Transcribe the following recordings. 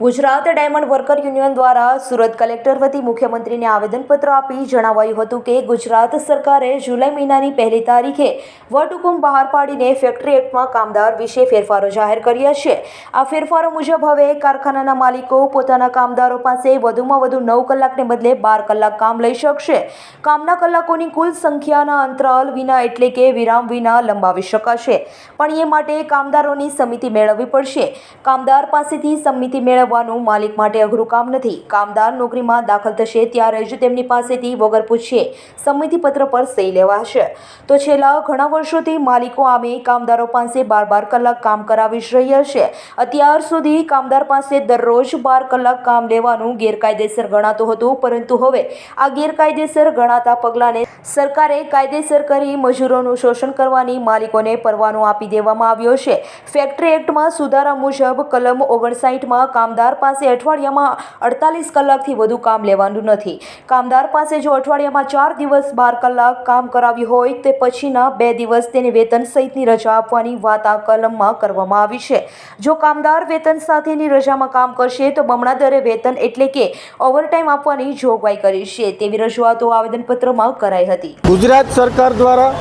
Gujarat diamond worker union દ્વારા Surat collector વતી મુખ્યમંત્રીને આવેદનપત્ર આપી જણાવાયું હતું કે ગુજરાત સરકારે જુલાઈ મહિનાની પહેલી તારીખે વટહુકમ બહાર પાડીને ફેક્ટરી એક્ટમાં કામદાર વિશે ફેરફારો જાહેર કર્યા છે. આ ફેરફારો મુજબ હવે કારખાનાના માલિકો પોતાના કામદારો પાસે વધુમાં વધુ નવ કલાકને બદલે બાર કલાક કામ લઈ શકશે. કામના કલાકોની કુલ સંખ્યાના અંતરાલ વિના એટલે કે વિરામ વિના લંબાવી શકાશે. પણ એ માટે કામદારોની સમિતિ મેળવવી પડશે. કામદાર પાસેથી સમિતિ મેળવવાનું માલિક માટે અઘરું કામ નથી. કામદાર નોકરીમાં દાખલ થશે ત્યારે જ તેમની પાસેથી વગર પૂછીએ સંમતિપત્ર પર સહી લેવાશે. તો છેલ્લા ઘણા વર્ષોથી માલિકો આમે કામદારો પાસે બાર બાર કલાક કામ કરાવી રહ્યા છે. અત્યાર સુધી કામદાર પાસે દરરોજ બાર કલાક કામ લેવાનું ગેરકાયદેસર ગણાતું હતું, પરંતુ હવે આ ગેરકાયદેસર ગણાતા પગલાંને સરકારે કાયદેસર કરી મજૂરોનું શોષણ કરવાની માલિકોને પરવાનો આપી દેવામાં આવ્યો છે. ફેક્ટરી એક્ટમાં સુધારા મુજબ કલમ ઓગણસાઠમાં કામદાર પાસે અઠવાડિયામાં અડતાલીસ કલાકથી વધુ કામ લેવાનું નથી. કામદાર પાસે જો અઠવાડિયામાં ચાર દિવસ બાર કલાક કામ કરાવ્યું હોય, તે પછીના બે દિવસ તેને વેતન સહિતની રજા આપવાની વાત આ કલમમાં કરવામાં આવી છે. જો કામદાર વેતન સાથેની રજામાં કામ કરશે, તો બમણા દરે વેતન એટલે કે ઓવરટાઈમ આપવાની જોગવાઈ કરી છે. તેવી રજૂઆતો આવેદનપત્રમાં કરાઈ હતી. ગુજરાત સરકાર દ્વારા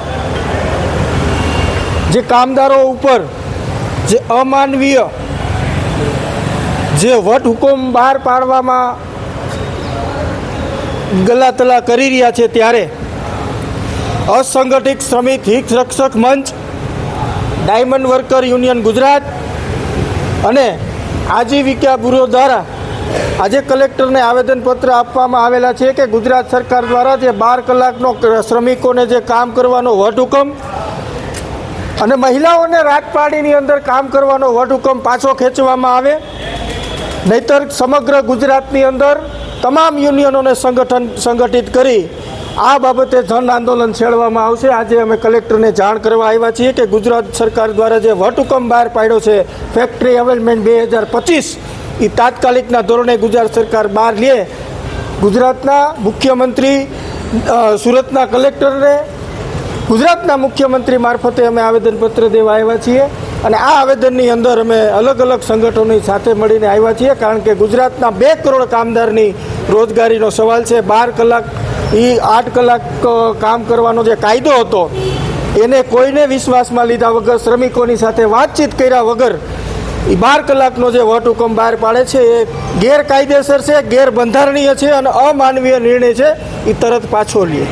જે કામદારો ઉપર જે અમાનવીય જે વટ હુકમ બહાર પાડવામાં ગલાતલા કરી રહ્યા છે ત્યારે અસંગઠિત શ્રમિક, હિત રક્ષક મંચ, ડાયમંડ વર્કર યુનિયન ગુજરાત અને આજીવિકા બ્યુરો દ્વારા આજે કલેક્ટરને આવેદનપત્ર આપવામાં આવેલા છે કે ગુજરાત સરકાર દ્વારા જે બાર કલાકનો શ્રમિકોને જે કામ કરવાનો વટહુકમ અને મહિલાઓને રાજપાડીની અંદર કામ કરવાનો વટહુકમ પાછો ખેંચવામાં આવે નહીતર સમગ્ર ગુજરાતની અંદર તમામ યુનિયનોને સંગઠન સંગઠિત કરી આ બાબતે જન આંદોલન છેડવામાં આવશે. આજે અમે કલેક્ટરને જાણ કરવા આવ્યા છીએ કે ગુજરાત સરકાર દ્વારા જે વટહુકમ બહાર પાડ્યો છે, ફેક્ટરી અવેલમેન્ટ બે હજાર પચીસ એ તાત્કાલિકના ધોરણે ગુજરાત સરકાર બહાર લે. ગુજરાતના મુખ્યમંત્રી સુરતના કલેક્ટરને ગુજરાતના મુખ્યમંત્રી મારફતે અમે આવેદનપત્ર દેવા આવ્યા છીએ. અને આ આવેદનની અંદર અમે અલગ અલગ સંગઠનોની સાથે મળીને આવ્યા છીએ, કારણ કે ગુજરાતના બે કરોડ કામદારની રોજગારીનો સવાલ છે. બાર કલાક એ આઠ કલાક કામ કરવાનો જે કાયદો હતો, એને કોઈને વિશ્વાસમાં લીધા વગર, શ્રમિકોની સાથે વાતચીત કર્યા વગર એ બાર કલાકનો જે વટહુકમ બહાર પાડે છે, એ ગેરકાયદેસર છે, ગેરબંધારણીય છે અને અમાનવીય નિર્ણય છે એ તરત પાછો લે.